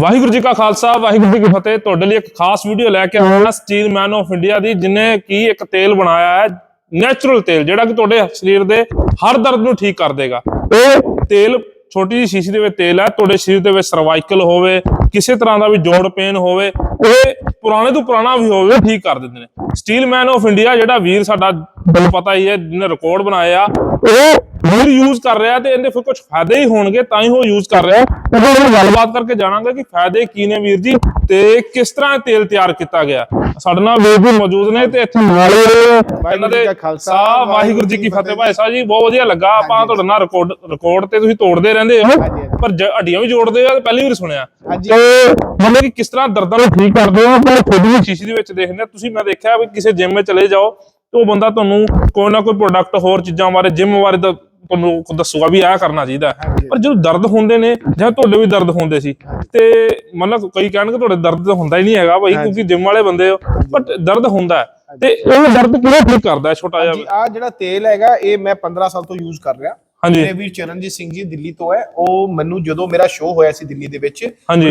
ਵਾਹਿਗੁਰੂ ਜੀ ਕਾ ਖਾਲਸਾ ਵਾਹਿਗੁਰੂ ਜੀ ਕੀ ਫਤਿਹ। ਤੁਹਾਡੇ ਲਈ ਇੱਕ ਖਾਸ ਵੀਡੀਓ ਲੈ ਕੇ ਆਇਆ ਹਾਂ ਸਟੀਲ ਮੈਨ ਆਫ ਇੰਡੀਆ ਦੀ ਜਿਨੇ ਕੀ ਇੱਕ ਤੇਲ ਬਣਾਇਆ ਹੈ ਨੈਚੁਰਲ ਤੇਲ ਜਿਹੜਾ ਕਿ ਤੁਹਾਡੇ ਸਰੀਰ ਦੇ ਹਰ ਦਰਦ ਨੂੰ ਠੀਕ ਕਰ ਦੇਗਾ। ਇਹ ਤੇਲ ਛੋਟੀ ਜਿਹੀ ਸ਼ੀਸ਼ੀ ਦੇ ਵਿੱਚ ਤੇਲ ਹੈ ਤੁਹਾਡੇ ਸਰੀਰ ਦੇ ਵਿੱਚ ਸਰਵਾਈਕਲ ਹੋਵੇ ਕਿਸੇ ਤਰ੍ਹਾਂ ਦਾ ਵੀ ਜੋੜ ਪੇਨ ਹੋਵੇ ਇਹ ਪੁਰਾਣੇ ਤੋਂ ਪੁਰਾਣਾ ਵੀ ਹੋਵੇ ਠੀਕ ਕਰ ਦਿੰਦੇ ਨੇ। ਸਟੀਲ ਮੈਨ ਆਫ ਇੰਡੀਆ ਜਿਹੜਾ ਵੀਰ ਸਾਡਾ ਤੁਹਾਨੂੰ ਪਤਾ ਹੀ ਹੈ ਜਿਹਨੇ ਰਿਕਾਰਡ ਬਣਾਇਆ ਉਹ ਵੀਰ ਯੂਜ਼ ਕਰ ਰਿਹਾ ਤੇ ਇਹਦੇ ਫਿਰ ਕੁਝ ਫਾਇਦੇ ਹੀ ਹੋਣਗੇ ਤਾਂ ਹੀ ਉਹ ਯੂਜ਼ ਕਰ ਰਿਹਾ। ਤੇ ਫਿਰ ਉਹ ਗੱਲਬਾਤ ਕਰਕੇ ਜਾਣਾਂਗੇ ਕਿ ਫਾਇਦੇ ਕੀ ਨੇ ਵੀਰ ਜੀ ਤੇ ਕਿਸ ਤਰ੍ਹਾਂ ਤੇਲ ਤਿਆਰ ਕੀਤਾ ਗਿਆ। ਸਾਡੇ ਨਾਲ ਵੀਰ ਜੀ ਮੌਜੂਦ ਨੇ ਤੇ ਇੱਥੇ ਨਾਲ ਹੀ ਇਹਨਾਂ ਦੇ ਖਾਲਸਾ, ਵਾਹਿਗੁਰੂ ਜੀ ਕੀ ਫਤਿਹ। ਭਾਈ ਸਾਹਿਬ ਜੀ ਬਹੁਤ ਵਧੀਆ ਲੱਗਾ। ਆਪਾਂ ਤੁਹਾਡੇ ਨਾਲ ਰਿਕਾਰਡ ਰਿਕਾਰਡ ਤੇ ਤੁਸੀਂ ਤੋੜਦੇ ਰਹਿੰਦੇ ਹੋ। ਪਰ ਹੱਡੀਆਂ ਵੀ ਜੋੜਦੇ ਆ ਪਹਿਲੀ ਵਾਰ ਸੁਣਿਆ। ਤੇ ਮਤਲਬ ਕਿ ਕਿਸ ਤਰ੍ਹਾਂ ਦਰਦਾਂ ਨੂੰ ਠੀਕ ਕਰਦੇ ਹੋ ਪਰ ਖੁਦ ਵੀ ਸ਼ੀਸ਼ੇ ਦੇ ਵਿੱਚ ਦੇਖਦੇ। ਤੁਸੀਂ ਮੈਂ ਦੇਖਿਆ ਵੀ ਕਿਸੇ ਜਿਮ ਵਿੱਚ ਚਲੇ ਜਾਓ ਤੇ ਉਹ ਬੰਦਾ ਤੁਹਾਨੂੰ ਕੋਈ ਨਾ ਕੋਈ ਪ੍ਰੋਡਕਟ ਹੋਰ ਚੀਜ਼ਾਂ ਬਾਰੇ ਜਿਮ ਬਾਰੇ ਤਾਂ ਤੁਹਾਨੂੰ ਦੱਸੂਗਾ ਵੀ ਆਹ ਕਰਨਾ ਚਾਹੀਦਾ। ਪਰ ਜਦੋਂ ਦਰਦ ਹੁੰਦੇ ਨੇ ਜਾਂ ਤੁਹਾਡੇ ਵੀ ਦਰਦ ਹੁੰਦੇ ਸੀ ਤੇ ਮਤਲਬ ਕਈ ਕਹਿਣਗੇ ਤੁਹਾਡੇ ਦਰਦ ਤਾਂ ਹੁੰਦਾ ਹੀ ਨਹੀਂ ਹੈਗਾ ਭਾਈ ਕਿਉਂਕਿ ਜਿਮ ਵਾਲੇ ਬੰਦੇ ਹੋ ਬਟ ਦਰਦ ਹੁੰਦਾ ਹੈ। ਤੇ ਉਹ ਦਰਦ ਕਿਵੇਂ ਠੀਕ ਕਰਦਾ ਛੋਟਾ ਜਿਹਾ? ਜੀ ਆ ਜਿਹੜਾ ਤੇਲ ਹੈਗਾ ਇਹ ਮੈਂ 15 ਸਾਲ ਤੋਂ ਯੂਜ਼ ਕਰ ਰਿਹਾ। ਹਾਂਜੀ। ਮੇਰੇ ਵੀਰ ਚਰਨਜੀਤ ਸਿੰਘ ਜੀ ਦਿੱਲੀ ਤੋਂ ਹੈ। ਉਹ ਮੈਨੂੰ ਜਦੋਂ ਮੇਰਾ ਸ਼ੋਅ ਹੋਇਆ ਸੀ ਦਿੱਲੀ ਦੇ ਵਿੱਚ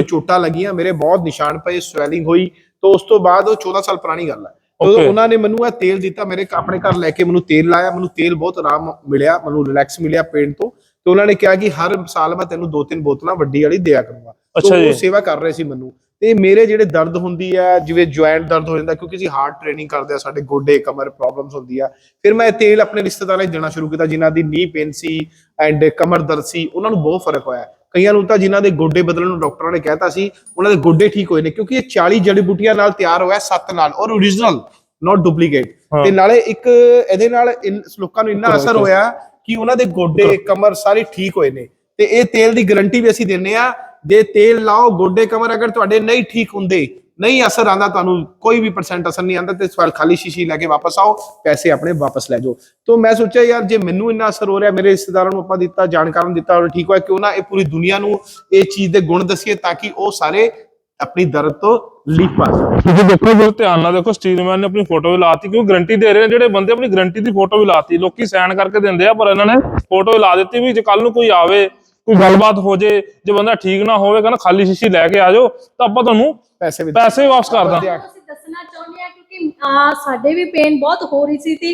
ਚੋਟਾਂ ਲੱਗੀਆਂ ਮੇਰੇ ਬਹੁਤ ਨਿਸ਼ਾਨ ਪਏ ਸਵੈਲਿੰਗ ਹੋਈ ਤੋਂ ਉਸ ਤੋਂ ਬਾਅਦ ਉਹ 14 ਸਾਲ ਪੁਰਾਣੀ ਗੱਲ ਹੈ। ਉਦੋਂ. ਉਹਨਾਂ ਨੇ ਮੈਨੂੰ ਇਹ ਤੇਲ ਦਿੱਤਾ ਮੇਰੇ ਆਪਣੇ ਘਰ ਲੈ ਕੇ ਮੈਨੂੰ ਤੇਲ ਲਾਇਆ ਮੈਨੂੰ ਤੇਲ ਬਹੁਤ ਆਰਾਮ ਮਿਲਿਆ ਮੈਨੂੰ ਰਿਲੈਕਸ ਮਿਲਿਆ ਪੇਨ ਤੋਂ। ਤੇ ਉਹਨਾਂ ਨੇ ਕਿਹਾ ਕਿ ਹਰ ਸਾਲ ਮੈਂ ਤੈਨੂੰ ਦੋ ਤਿੰਨ ਬੋਤਲਾਂ ਵੱਡੀ ਵਾਲੀ ਦਿਆ ਕਰੂੰਗਾ। ਅੱਛਾ ਉਹ। ਸੇਵਾ ਕਰ ਰਹੇ ਸੀ ਮੈਨੂੰ। ਤੇ ਮੇਰੇ ਜਿਹੜੇ ਦਰਦ ਹੁੰਦੀ ਆ ਜਿਵੇਂ ਜੁਆਇੰਟ ਦਰਦ ਹੋ ਜਾਂਦਾ ਕਿਉਂਕਿ ਅਸੀਂ ਹਾਰਟ ਟ੍ਰੇਨਿੰਗ ਕਰਦੇ ਆ ਸਾਡੇ ਗੋਡੇ ਕਮਰ ਪ੍ਰੋਬਲਮਸ ਹੁੰਦੀ ਆ। ਫਿਰ ਮੈਂ ਇਹ ਤੇਲ ਆਪਣੇ ਰਿਸ਼ਤੇਦਾਰਾਂ 'ਚ ਦੇਣਾ ਸ਼ੁਰੂ ਕੀਤਾ ਜਿਨ੍ਹਾਂ ਦੀ ਨੀ ਪੇਨ ਸੀ ਐਂਡ ਕਮਰ ਦਰਦ ਸੀ ਉਹਨਾਂ ਨੂੰ ਬਹੁਤ ਫ਼ਰਕ ਹੋਇਆ। ਕਈਆਂ ਨੂੰ ਤਾਂ ਜਿਨ੍ਹਾਂ ਦੇ ਗੋਡੇ ਬਦਲਣ ਨੂੰ ਡਾਕਟਰਾਂ ਨੇ ਕਹਿਤਾ ਸੀ ਉਹਨਾਂ ਦੇ ਗੋਡੇ ਠੀਕ ਹੋਏ ਨੇ ਕਿਉਂਕਿ ਇਹ 40 ਜੜੀ ਬੂਟੀਆਂ ਨਾਲ ਤਿਆਰ ਹੋਇਆ ਸੱਤ ਨਾਲ ਔਰ ਓਰੀਜਨਲ ਨਾਟ ਡੁਪਲੀਕੇਟ। ਤੇ ਨਾਲੇ ਇੱਕ ਇਹਦੇ ਨਾਲ ਇਨ- ਲੋਕਾਂ ਨੂੰ ਇੰਨਾ ਅਸਰ ਹੋਇਆ ਕਿ ਉਹਨਾਂ ਦੇ ਗੋਡੇ ਕਮਰ ਸਾਰੇ ਠੀਕ ਹੋਏ ਨੇ। ਤੇ ਇਹ ਤੇਲ ਦੀ ਗਾਰੰਟੀ ਵੀ ਅਸੀਂ ਦਿੰਨੇ ਆ ਜੇ ਤੇਲ ਲਾਓ ਗੋਡੇ ਕਮਰ ਅਗਰ ਤੁਹਾਡੇ ਨਹੀਂ ਠੀਕ ਹੁੰਦੇ ਨਹੀਂ, ਅਸਰ ਆਂਦਾ ਤੁਹਾਨੂੰ ਕੋਈ ਵੀ ਪਰਸੈਂਟ ਅਸਰ ਨਹੀਂ ਆਂਦਾ ਤੇ ਸਵਾਲ ਖਾਲੀ ਸ਼ੀਸ਼ੀ ਲੈ ਕੇ ਵਾਪਸ ਆਓ, ਪੈਸੇ ਆਪਣੇ ਵਾਪਸ ਲੈ ਜਾਓ। ਤੋਂ ਮੈਂ ਸੋਚਿਆ ਯਾਰ, ਜੇ ਮੈਨੂੰ ਇੰਨਾ ਅਸਰ ਹੋ ਰਿਹਾ, ਮੇਰੇ ਰਿਸ਼ਤੇਦਾਰਾਂ ਨੂੰ ਆਪਾਂ ਦਿੱਤਾ, ਜਾਣਕਾਰਾਂ ਨੂੰ ਦਿੱਤਾ ਠੀਕ ਹੋਇਆ ਕਿਉਂ ਨਾ ਇਹ ਪੂਰੀ ਦੁਨੀਆ ਨੂੰ ਇਹ ਚੀਜ਼ ਦੇ ਗੁਣ ਦਸੀਏ ਤਾਂ ਕਿ ਉਹ ਸਾਰੇ ਆਪਣੀ ਦਰਦ ਤੋਂ ਲੀਪ ਪਾ ਸਕਣ। ਤੁਸੀਂ ਦੇਖੋ, ਜੇ ਧਿਆਨ ਨਾਲ ਦੇਖੋ ਸਟੀਲਮੈਨ ਨੇ ਆਪਣੀ ਫੋਟੋ ਵੀ ਲਾਤੀ ਕਿਉਂ ਗਰੰਟੀ ਦੇ ਰਹੇ ਨੇ, ਜਿਹੜੇ ਬੰਦੇ ਆਪਣੀ ਗਰੰਟੀ ਦੀ ਫੋਟੋ ਵੀ ਲਾਤੀ ਲੋਕੀ ਸਾਈਨ ਕਰਕੇ ਦਿੰਦੇ ਆ, ਪਰ ਇਹਨਾਂ ਨੇ ਫੋਟੋ ਵੀ ਲਾ ਦਿੱਤੀ ਵੀ ਜੇ ਕੱਲ ਨੂੰ ਕੋਈ ਆਵੇ ਕੋਈ ਗੱਲਬਾਤ ਹੋ ਜੇ ਜੇ ਬੰਦਾ ਠੀਕ ਨਾ ਹੋਵੇ ਕਹਿੰਦਾ ਖਾਲੀ ਸ਼ੀਸ਼ੀ ਲੈ ਕੇ ਆ ਜਾਓ ਤਾਂ ਆਪਾਂ ਤੁਹਾਨੂੰ ਪੈਸੇ ਵੀ ਪੈਸੇ ਵਾਪਸ ਕਰ ਦਾਂ ਵਧੀਆ। ਅਸੀਂ ਦੱਸਣਾ ਚਾਹੁੰਦੇ ਆ ਕਿਉਂਕਿ ਆ ਸਾਡੇ ਵੀ ਪੇਨ ਬਹੁਤ ਹੋ ਰਹੀ ਸੀ ਤੀ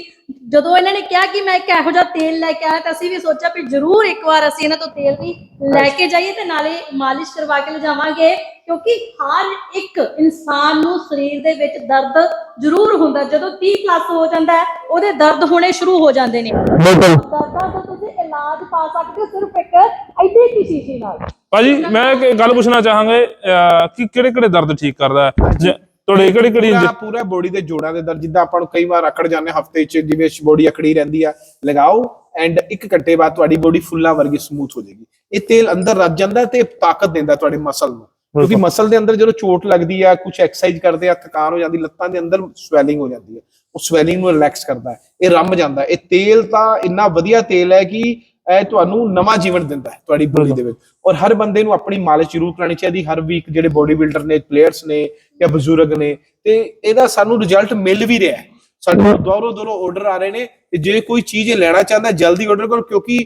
ਜਦੋਂ ਇਹਨਾਂ ਨੇ ਕਿਹਾ ਕਿ ਮੈਂ ਇੱਕ ਇਹੋ ਜਿਹਾ ਤੇਲ ਲੈ ਕੇ ਆਇਆ ਤਾਂ ਅਸੀਂ ਵੀ ਸੋਚਿਆ ਵੀ ਜ਼ਰੂਰ ਇੱਕ ਵਾਰ ਅਸੀਂ ਇਹਨਾਂ ਤੋਂ ਤੇਲ ਵੀ ਲੈ ਕੇ ਜਾਈਏ ਤੇ ਨਾਲੇ ਮਾਲਿਸ਼ ਕਰਵਾ ਕੇ ਲਿਜਾਵਾਂਗੇ ਕਿਉਂਕਿ ਹਰ ਇੱਕ ਇਨਸਾਨ ਨੂੰ ਸਰੀਰ ਦੇ ਵਿੱਚ ਦਰਦ ਜ਼ਰੂਰ ਹੁੰਦਾ ਜਦੋਂ 30 ਪਲੱਸ ਹੋ ਜਾਂਦਾ ਉਹਦੇ ਦਰਦ ਹੋਣੇ ਸ਼ੁਰੂ ਹੋ ਜਾਂਦੇ ਨੇ। ਬਿਲਕੁਲ। ਦਰਦਾਂ ਦਾ ਤੁਸੀਂ ਇਲਾਜ ਪਾ ਸਕਦੇ ਹੋ ਸਿਰਫ ਇੱਕ ਐਡੀ ਕੀ ਸ਼ੀਸ਼ੀ ਨਾਲ। ਭਾਜੀ ਮੈਂ ਇੱਕ ਗੱਲ ਪੁੱਛਣਾ ਚਾਹਾਂਗੇ ਅਹ, ਕਿ ਕਿਹੜੇ ਕਿਹੜੇ ਦਰਦ ਠੀਕ ਕਰਦਾ ਹੈ? ਜੇ- ਤੁਹਾਡੇ ਕਿਹੜੀ ਕਿਹੜੀ ਪੂਰਾ ਪੂਰਾ ਬੋਡੀ ਦੇ ਜੋੜਾਂ ਦੇ ਦਰਦ ਜਿੱਦਾਂ ਆਪਾਂ ਨੂੰ ਕਈ ਵਾਰ ਅਕੜ ਜਾਂਦੇ ਹਫ਼ਤੇ 'ਚ ਜਿਵੇਂ ਬੋਡੀ ਅਕੜੀ ਰਹਿੰਦੀ ਆ ਲਗਾਓ ਐਂਡ ਇੱਕ ਘੰਟੇ ਬਾਅਦ ਤੁਹਾਡੀ ਬੋਡੀ ਫੁੱਲਾਂ ਵਰਗੀ ਸਮੂਥ ਹੋ ਜਾਏਗੀ। ਇਹ ਤੇਲ ਅੰਦਰ ਰੱਜ ਜਾਂਦਾ ਤੇ ਤਾਕਤ ਦਿੰਦਾ ਤੁਹਾਡੇ ਮਸਲ ਨੂੰ। ਕਿਉਂਕਿ ਮਸਲ ਦੇ ਅੰਦਰ ਜਦੋਂ ਚੋਟ ਲੱਗਦੀ ਆ ਕੁਝ ਐਕਸਰਸਾਈਜ਼ ਕਰਦੇ ਆ ਥਕਾਨ ਹੋ ਜਾਂਦੀ ਲੱਤਾਂ ਦੇ ਅੰਦਰ ਸਵੈਲਿੰਗ ਹੋ ਜਾਂਦੀ ਹੈ ਉਹ ਸਵੈਲਿੰਗ ਨੂੰ ਰਿਲੈਕਸ ਕਰਦਾ ਹੈ ਇਹ ਰੰਮ ਜਾਂਦਾ ਹੈ। ਇਹ ਤੇਲ ਤਾਂ ਇੰਨਾ ਵਧੀਆ ਤੇਲ ਹੈ ਕਿ ਇਹ ਤੁਹਾਨੂੰ ਨਵਾਂ ਜੀਵਨ ਦਿੰਦਾ ਹੈ ਤੁਹਾਡੀ ਬੋਡੀ ਦੇ ਵਿੱਚ। ਔਰ ਹਰ ਬੰਦੇ ਨੂੰ ਆਪਣੀ ਮਾਲਿਸ਼ ਜ਼ਰੂਰ ਕਰਾਣੀ ਚਾਹੀਦੀ ਹਰ ਵੀਕ ਜਿਹੜੇ ਬੋਡੀ ਬਿਲਡਰ ਨੇ ਪਲੇਅਰਸ ਨੇ ਜਾਂ ਬਜ਼ੁਰਗ ਨੇ ਤੇ ਇਹਦਾ ਸਾਨੂੰ ਰਿਜ਼ਲਟ ਮਿਲ ਵੀ ਰਿਹਾ ਹੈ। ਸਾਨੂੰ ਦੌਰੋ ਦੌਰੋ ਆਰਡਰ ਆ ਰਹੇ ਨੇ ਤੇ ਜੇ ਕੋਈ ਚੀਜ਼ ਲੈਣਾ ਚਾਹੁੰਦਾ ਜਲਦੀ ਆਰਡਰ ਕਰੋ ਕਿਉਂਕਿ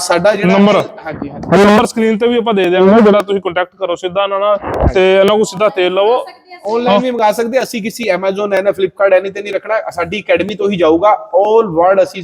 ਸਾਡਾ ਜਿਹੜਾ ਨੰਬਰ। ਹਾਂਜੀ ਹਾਂਜੀ। ਨੰਬਰ ਸਕਰੀਨ ਤੇ ਵੀ ਆਪਾਂ ਦੇ ਦਿਆਂਗੇ ਜਿਹੜਾ ਤੁਸੀਂ ਕੰਟੈਕਟ ਕਰੋ ਸਿੱਧਾ ਇਹਨਾਂ ਨਾਲ ਤੇ ਇਹਨਾਂ ਕੋਲ ਸਿੱਧਾ ਤੇਲ ਲਵੋ। ਆਨਲਾਈਨ ਵੀ ਮੰਗਾ ਸਕਦੇ। ਅਸੀਂ ਕਿਸੇ Amazon ਐਨਾ Flipkart ਐਨੀ ਤੇ ਨਹੀਂ ਰੱਖਣਾ ਸਾਡੀ ਅਕੈਡਮੀ ਤੋਂ ਹੀ ਜਾਊਗਾ 올 ਵਰਲਡ ਅਸੀਂ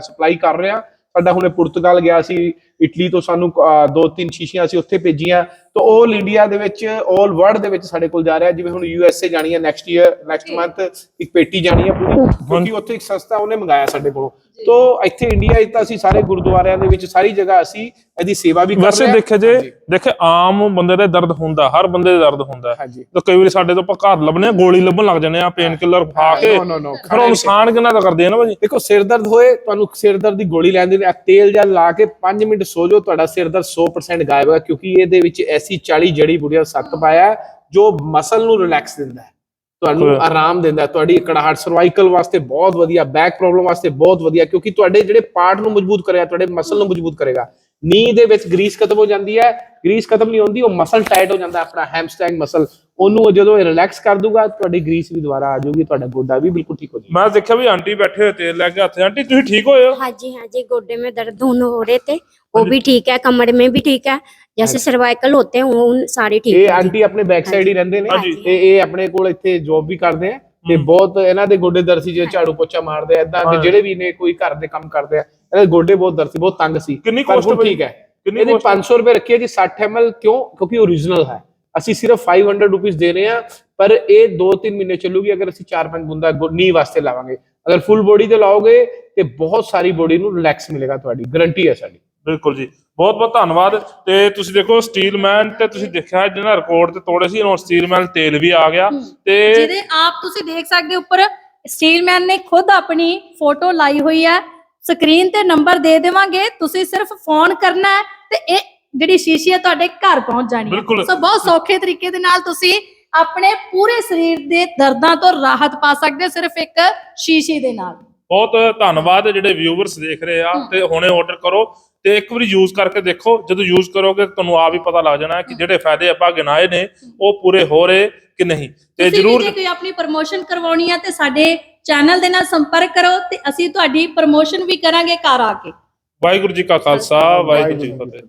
ਸਪਲਾਈ ਕਰ ਰਹੇ ਹਾਂ। ਸਾਡਾ ਹੁਣੇ ਪੁਰਤਗਾਲ ਗਿਆ ਸੀ ਇਟਲੀ ਤੋਂ ਸਾਨੂੰ ਦੋ ਤਿੰਨ ਸ਼ੀਸ਼ੀਆਂ ਅਸੀਂ ਉੱਥੇ ਭੇਜੀਆਂ। ਤਾਂ 올 ਇੰਡੀਆ ਦੇ ਵਿੱਚ 올 ਵਰਲਡ ਦੇ ਵਿੱਚ ਸਾਡੇ ਕੋਲ ਜਾ ਰਿਹਾ। ਜਿਵੇਂ ਹੁਣ ਯੂ ਐਸ ਏ ਜਾਣੀ ਹੈ ਨੈਕਸਟ ਈਅਰ ਨੈਕਸਟ ਮੰਥ ਇੱਕ ਪੇਟੀ ਜਾਣੀ ਹੈ ਪੂਰੀ। ਕਿਉਂਕਿ ਉੱਥੇ ਇੱਕ ਸੰਸਥਾ ਉਹਨੇ ਮੰਗਾਇਆ ਸਾਡੇ ਕੋਲੋਂ। ਤੋਂ ਇੱਥੇ ਇੰਡੀਆ ਵਿੱਚ ਤਾਂ ਅਸੀਂ ਸਾਰੇ ਗੁਰਦੁਆਰਿਆਂ ਦੇ ਵਿੱਚ ਸਾਰੀ ਜਗ੍ਹਾ ਅਸੀਂ ਇਹਦੀ ਸੇਵਾ ਵੀ ਕਰ ਰਹੇ ਵੈਸੇ ਹਾਂ। ਦੇਖੇ ਜੇ ਹਾਂਜੀ, ਦੇਖੇ ਆਮ ਬੰਦੇ ਦੇ ਦਰਦ ਹੁੰਦਾ ਹਰ ਬੰਦੇ ਦੇ ਦਰਦ ਹੁੰਦਾ। ਹਾਂਜੀ। ਤਾਂ ਕਈ ਵਾਰੀ ਸਾਡੇ ਤੋਂ ਆਪਾਂ ਘਰ ਲੱਭਨੇ ਆ, ਗੋਲੀ ਲੱਭਣ ਲੱਗ ਜਾਂਦੇ ਆ ਪੇਨ ਕਿਲਰ ਖਾ ਕੇ। ਫਿਰ ਉਹ ਨੁਕਸਾਨ ਕਿੰਨਾ ਤਾਂ ਕਰਦੇ ਆ ਨਾ ਭਾਜੀ? ਦੇਖੋ ਸਿਰ ਦਰਦ ਹੋਏ ਤੁਹਾਨੂੰ ਸਿਰ ਦਰਦ ਦੀ ਗੋਲੀ ਲੈਣ ਦੀ ਤੇਲ ਜਾਂ ਲਾ ਕੇ 5 ਮਿੰਟ ਸੋ ਜਾਓ ਤੁਹਾਡਾ ਸਿਰ ਦਰਦ 100% ਗਾਇਬ ਹੋਇਆ ਕਿਉਂਕਿ ਇਹਦੇ ਵਿੱਚ ਐਸੀ 40 ਜੜੀ ਬੁੜੀਆਂ ਸੱਤ ਪਾਇਆ ਜੋ ਮਸਲ ਨੂੰ ਰਿਲੈਕਸ ਦਿੰਦਾ ਹੈ। ਤੁਹਾਨੂੰ। ਆਰਾਮ ਦਿੰਦਾ ਤੁਹਾਡੀ ਕੜਾਹਟ ਸਰਵਾਈਕਲ ਵਾਸਤੇ ਬਹੁਤ ਵਧੀਆ ਬੈਕ ਪ੍ਰੋਬਲਮ ਵਾਸਤੇ ਬਹੁਤ ਵਧੀਆ ਕਿਉਂਕਿ ਤੁਹਾਡੇ ਜਿਹੜੇ ਪਾਰਟ ਨੂੰ ਮਜ਼ਬੂਤ ਕਰੇਗਾ ਤੁਹਾਡੇ ਮਸਲ ਨੂੰ ਮਜ਼ਬੂਤ ਕਰੇਗਾ। ਨੀ ਦੇ ਵਿੱਚ ਗਰੀਸ ਖਤਮ ਹੋ ਜਾਂਦੀ ਹੈ। ਗਰੀਸ ਖਤਮ ਨਹੀਂ ਹੁੰਦੀ ਉਹ ਮਸਲ ਟਾਈਟ ਹੋ ਜਾਂਦਾ ਆਪਣਾ ਹੈਮਸਟ੍ਰਿੰਗ ਮਸਲ ਉਹਨੂੰ ਜਦੋਂ ਇਹ ਰਿਲੈਕਸ ਕਰ ਦੂਗਾ ਤੁਹਾਡੀ ਗਰੀਸ ਵੀ ਦੁਬਾਰਾ ਆ ਜਾਊਗੀ ਤੁਹਾਡਾ ਗੋਡਾ ਵੀ ਬਿਲਕੁਲ ਠੀਕ ਹੋ ਜਾਊਗਾ ਮੈਂ ਦੇਖਿਆ ਵੀ ਆਂਟੀ ਬੈਠੇ ਹੋਏ ਤੇਲ ਲੈ ਕੇ ਹੱਥ 'ਚ। ਆਂਟੀ ਤੁਸੀਂ ਠੀਕ ਹੋਏ ਹੋ हाँ जी हाँ जी गोड्डे में दर्द होने हो रहे थे वो भी ठीक है कमर में भी ठीक है जैसे सर्वाइकल होते हैं वो उन सारे ठीक ਇਹ है जी। ਆਂਟੀ ਆਪਣੇ ਬੈਕ ਸਾਈਡ ਹੀ ਰਹਿੰਦੇ ਨੇ ਹਾਂਜੀ। ਤੇ ਇਹ ਆਪਣੇ ਕੋਲ ਇੱਥੇ ਜੌਬ ਵੀ ਕਰਦੇ ਆ ਤੇ ਹਮ। ਬਹੁਤ ਇਹਨਾਂ ਦੇ ਗੋਡੇ ਦਰਸੀ ਜੇ ਝਾੜੂ ਪੋਚਾ ਮਾਰਦੇ ਆ ਏਦਾਂ ਹਾਂ। ਦੇ ਜਿਹੜੇ ਵੀ ਨੇ ਕੋਈ ਘਰ ਦੇ ਕੰਮ ਕਰਦੇ ਆ ਇਹਨਾਂ ਦੇ ਗੋਡੇ ਬਹੁਤ ਦਰਸੀ ਬਹੁਤ ਤੰਗ ਸੀ ਕਿੰਨੀ ਪਰ cost ਹੁਣ ਬਈ? ਠੀਕ ਹੈ ਕਿੰਨੀ ਇਹਦੇ cost? 500 ਰੁਪਏ ਰੱਖੀ ਹੈ ਜੀ 60 ml ਕਿਉਂ ਕਿਉਂਕਿ ਓਰੀਜਨਲ ਹੈ ਅਸੀਂ ਸਿਰਫ 500 ਰੁਪਏ ਦੇ ਰਹੇ ਆ ਪਰ ਇਹ 2-3 ਮਹੀਨੇ ਚੱਲੂਗੀ ਅਗਰ ਅਸੀਂ 4-5 ਬੁੰਦਾ ਨੀ ਵਾਸਤੇ ਲਾਵਾਂਗੇ। ਅਗਰ ਫੁੱਲ ਬੋਡੀ ਤੇ ਲਾਓਗੇ ਤੇ ਬਹੁਤ ਸਾਰੀ ਬੋਡੀ ਨੂੰ ਰਿਲੈਕਸ ਮਿਲੇਗਾ ਤੁਹਾਡੀ ਗਾਰੰਟੀ ਹੈ ਸਾਡੀ। ਬਿਲਕੁਲ ਜੀ। ਬਹੁਤ ਬਹੁਤ ਧੰਨਵਾਦ। ਤੇ ਤੁਸੀਂ ਦੇਖੋ ਸਟੀਲ ਮੈਨ ਤੇ ਤੁਸੀਂ ਦੇਖਿਆ ਜਿਹਨਾਂ ਰਿਕਾਰਡ ਤੇ ਤੋੜੇ ਸੀ ਉਹ ਸਟੀਲ ਮੈਨ ਤੇਲ ਵੀ ਆ ਗਿਆ। ਤੇ ਜਿਹਦੇ ਆਪ ਤੁਸੀਂ ਦੇਖ ਸਕਦੇ ਹੋ ਉੱਪਰ ਸਟੀਲਮੈਨ ਨੇ ਖੁਦ ਆਪਣੀ ਫੋਟੋ ਲਾਈ ਹੋਈ ਹੈ। ਸਕਰੀਨ ਤੇ ਨੰਬਰ ਦੇ ਦੇਵਾਂਗੇ। ਤੁਸੀਂ ਸਿਰਫ ਫੋਨ ਕਰਨਾ ਹੈ ਤੇ ਇਹ ਜਿਹੜੀ ਸ਼ੀਸ਼ੀ ਹੈ ਤੁਹਾਡੇ ਘਰ ਪਹੁੰਚ ਜਾਣੀ ਬਿਲਕੁਲ। ਸੋ ਬਹੁਤ ਸੌਖੇ ਤਰੀਕੇ ਦੇ ਨਾਲ ਤੁਸੀਂ ਆਪਣੇ ਪੂਰੇ ਸਰੀਰ ਦੇ ਦਰਦਾਂ ਤੋਂ ਰਾਹਤ ਪਾ ਸਕਦੇ ਹੋ ਸਿਰਫ ਇੱਕ ਸ਼ੀਸ਼ੀ ਦੇ ਨਾਲ। ਬਹੁਤ ਧੰਨਵਾਦ ਜਿਹੜੇ ਵਿਊਵਰਸ ਦੇਖ ਰਹੇ ਆ ਤੇ ਹੁਣੇ ਆਰਡਰ ਕਰੋ ਤੇ ਇੱਕ ਵਾਰੀ ਯੂਜ਼ ਕਰਕੇ ਦੇਖੋ ਜਦੋਂ ਯੂਜ਼ ਕਰੋਗੇ ਤੁਹਾਨੂੰ ਆਪ ਹੀ ਪਤਾ ਲੱਗ ਜਾਣਾ ਕਿ ਜਿਹੜੇ ਫਾਇਦੇ ਆਪਾਂ ਗਿਣਾਏ ਨੇ ਉਹ ਪੂਰੇ ਹੋ ਰਹੇ ਕਿ ਨਹੀਂ। ਤੇ ਤੁਸੀਂ ਵੀ ਜਰੂਰ ਜੇ ਕੋਈ ਆਪਣੀ ਪ੍ਰਮੋਸ਼ਨ ਕਰਵਾਉਣੀ ਹੈ ਤੇ ਸਾਡੇ ਚੈਨਲ ਦੇ ਨਾਲ ਸੰਪਰਕ ਕਰੋ ਤੇ ਅਸੀਂ ਤੁਹਾਡੀ ਪ੍ਰਮੋਸ਼ਨ ਵੀ ਕਰਾਂਗੇ ਘਰ ਆ ਕੇ। ਵਾਹਿਗੁਰੂ ਜੀ ਕਾ ਖਾਲਸਾ ਵਾਹਿਗੁਰੂ ਜੀ ਕੀ ਫਤਿਹ।